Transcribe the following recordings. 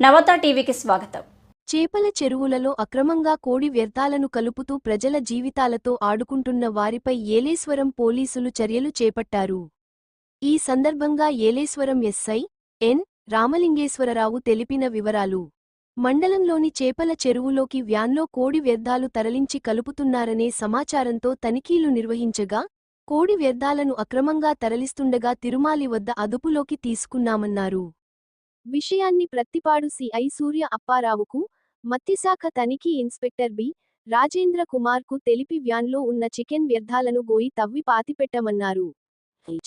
నవత టీవీకి స్వాగతం. చేపల చెరువులలో అక్రమంగా కోడి వ్యర్థాలను కలుపుతూ ప్రజల జీవితాలతో ఆడుకుంటున్న వారిపై ఏలేశ్వరం పోలీసులు చర్యలు చేపట్టారు. ఈ సందర్భంగా ఏలేశ్వరం ఎస్ఐ ఎన్. రామలింగేశ్వరరావు తెలిపిన వివరాలు. మండలంలోని చేపల చెరువులోకి వ్యాన్లో కోడి వ్యర్థాలు తరలించి కలుపుతున్నారనే సమాచారంతో తనిఖీలు నిర్వహించగా కోడి వ్యర్థాలను అక్రమంగా తరలిస్తుండగా తిరుమాలి వద్ద అదుపులోకి తీసుకున్నామన్నారు. విషయాన్ని ప్రత్తిపాడు సిఐ సూర్య అప్పారావుకు మత్తిశాఖ తనిఖీ ఇన్స్పెక్టర్ బి. రాజేంద్ర కుమార్కు తెలిపి వ్యాన్లో ఉన్న చికెన్ వ్యర్థాలను గోయి తవ్వి పాతిపెట్టమన్నారు.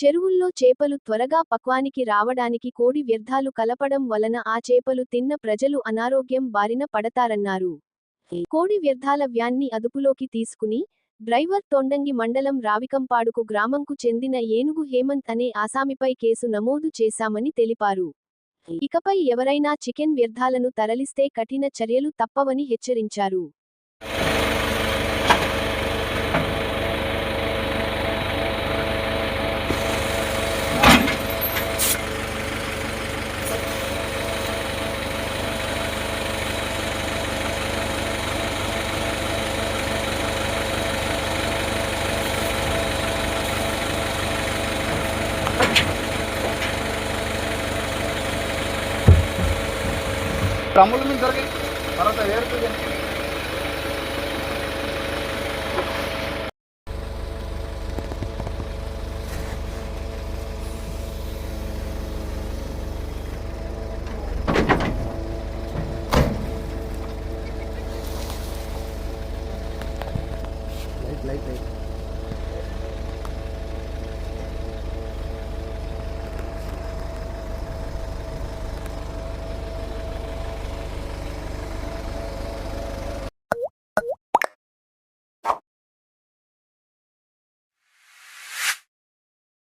చెరువుల్లో చేపలు త్వరగా పక్వానికి రావడానికి కోడి వ్యర్థాలు కలపడం వలన ఆ చేపలు తిన్న ప్రజలు అనారోగ్యం బారిన పడతారన్నారు. కోడి వ్యర్థాల వ్యాన్ని అదుపులోకి తీసుకుని డ్రైవర్ తొండంగి మండలం రావికంపాడుకు గ్రామంకు చెందిన ఏనుగు హేమంత్ అనే ఆసామిపై కేసు నమోదు చేశామని తెలిపారు. ఇకపై ఎవరైనా చికెన్ వ్యర్థాలను తరలిస్తే కఠిన చర్యలు తప్పవని హెచ్చరించారు. డ్రమ్ముల మీద దొరికి తర్వాత వేరుతుంది లైట్ లైట్ లైట్